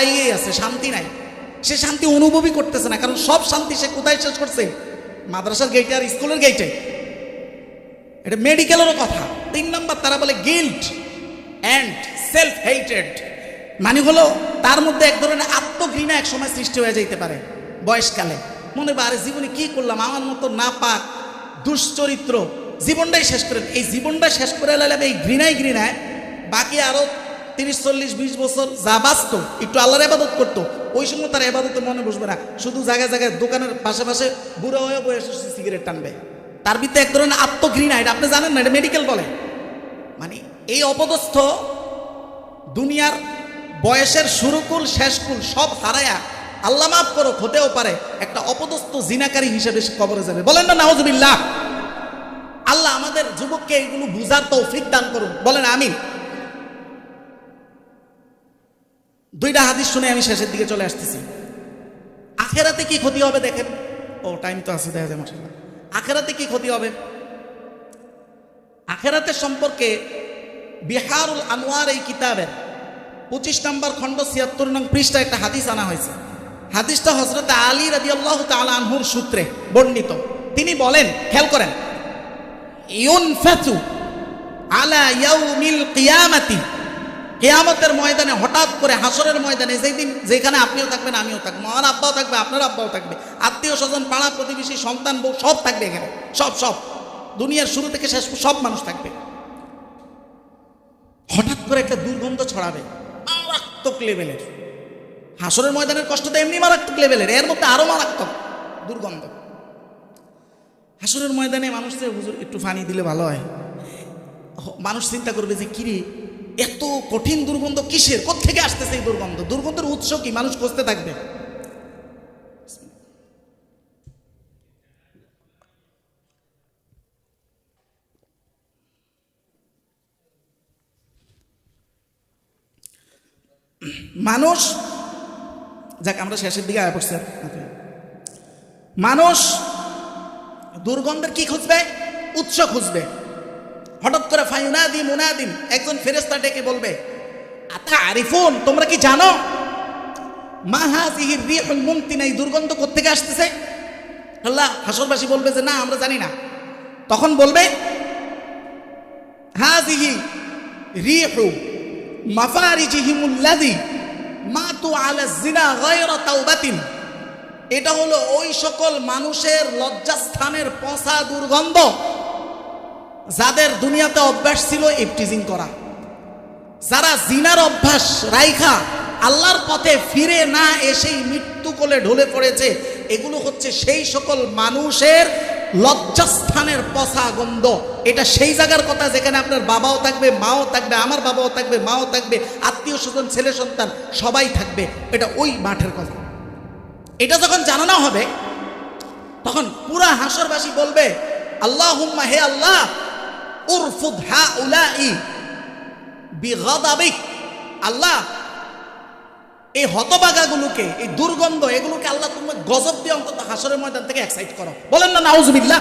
আইয়ে আছে, শান্তি নাই। সে শান্তি অনুভবই করতেছে না, কারণ সব শান্তি সে কোথায় শেষ করছে? মাদ্রাসার গেটে আর স্কুলের গেটে এটা মেডিকেলেরও কথা। তিন নম্বর তারা বলে গিল্ট অ্যান্ড সেলফ হেটেড মানে হলো, তার মধ্যে এক ধরনের আত্মঘৃণা এক সময় সৃষ্টি হয়ে যাইতে পারে, বয়সকালে। মনে বা আরে, জীবনে কি করলাম? আমার মতো না পাক দুশ্চরিত্র, জীবনটাই শেষ করে এই জীবনটা শেষ করে এলাম এই ঘৃণায় ঘৃণায় বাকি আরও তিরিশ, চল্লিশ, বিশ বছর যা বাঁচত, একটু আল্লাহর এবাদত করতো, ওই সময় তার এবাদতে মনে বসবে না। শুধু জায়গায় জায়গায় দোকানের পাশে পাশে বুড়ো হয়ে বসে সিগারেট টানবে। তার ভিতরে এক ধরনের আত্মঘৃণা, এটা আপনি জানেন না, এটা মেডিকেল বলে। মানে এই অপদস্থ দুনিয়ার বয়সের শুরুকুল, শেষকুল সব হারায়া আল্লাহ মাফ করো হতেও পারে একটা অপদস্থ জিনাকারী হিসেবে সে কবরে যাবে। বলেন না, নাউজুবিল্লাহ। আল্লাহ আমাদের যুবককে এইগুলো বুঝার তৌফিক দান করুন। বলেন, আমিন। দুইটা হাদিস শুনে আমি শেষের দিকে চলে আসতেছি। আখেরাতে কি ক্ষতি হবে দেখেন? ও টাইম তো আছে, দেখা যায় মাসাল্লাহ আখেরাতে কি ক্ষতি হবে? আখেরাতে সম্পর্কে বিহারুল আনোয়ার এই কিতাবের পঁচিশ নম্বর খণ্ড ছিয়াত্তর নং পৃষ্ঠা একটা হাদিস আনা হয়েছে। হাদিসটা হজরত আলী রাদি আল্লাহ আনহুর সূত্রে বর্ণিত। তিনি বলেন, খেয়াল করেন ইউনফাতু আলা ইয়াউমিল কিয়ামাতি কেয়ামতের ময়দানে হঠাৎ করে হাসরের ময়দানে যেই দিন যেখানে আপনিও থাকবেন, আমিও থাকব। আমার আব্বাও থাকবে, আপনার আব্বাও থাকবে। আত্মীয় স্বজন, পাড়া প্রতিবেশী, সন্তান, বউ, সব থাকবে এখানে। সব সব। দুনিয়ার শুরু থেকে শেষ সব মানুষ থাকবে। হঠাৎ করে একটা দুর্গন্ধ ছড়াবে, মারাত্মক লেভেলের। হাসরের ময়দানের কষ্ট তো এমনি মারাত্মক লেভেলের, এর মধ্যে আরও মারাত্মক দুর্গন্ধ। হাসরের ময়দানে মানুষদের হুজুর একটু পানি দিলে ভালো হয়। মানুষ চিন্তা করবে যে, কিরে এত কঠিন দুর্গন্ধ কিসের? থেকে আসতেছে এই দুর্গন্ধ? দুর্গন্ধের উৎস কি? মানুষ খুঁজতে থাকবে। মানুষ, যাক, আমরা শেষের দিকে আয় পড়ছি মানুষ দুর্গন্ধের কি খুঁজবে? উৎস খুঁজবে। হঠাৎ করে ফাইনাদি মুনাদিন একজন ফেরেস্তা ডেকে বলবে, আতা আরিফুন, তোমরা কি জানো? মাহাজিহির রিহুল মুমতিন এই দুর্গন্ধ কোত্থেকে আসতেছে? আল্লাহ হাসরবাসী বলবে যে, না, আমরা জানি না। তখন বলবে, হাজিহি রিহু মাফারিজিহিমুল্লাযী মাতু আলা জিনা গায়রা তাওবাতিন। এটা হলো ওই সকল মানুষের লজ্জাস্থানের পচা দুর্গন্ধ। যাদের দুনিয়াতে অভ্যাস ছিল ইফটিজিং করা। যারা জিনার অভ্যাস রাইখা, আল্লাহর পথে ফিরে না এসেই মৃত্যু কোলে ঢলে পড়েছে, এগুলো হচ্ছে সেই সকল মানুষের লজ্জাস্থানের পচা গন্ধ। এটা সেই জায়গার কথা যেখানে আপনার বাবাও থাকবে, মাও থাকবে, আমার বাবাও থাকবে, মাও থাকবে, আত্মীয় স্বজন, ছেলে সন্তান, সবাই থাকবে। এটা ওই মাঠের কথা। এটা যখন জানানো হবে, তখন পুরা হাসরবাসী বলবে আল্লাহ হে আল্লাহ উরফুদ হা উলাই বিগদাবিক। আল্লাহ, এই হতবাগাগুলোকে, এই দুর্গন্ধ, এগুলোকে আল্লাহ তুমি গজব দিয়ে অন্তত হাসরের ময়দান থেকে এক্সাইট করো। বলেন না, নাউজুবিল্লাহ।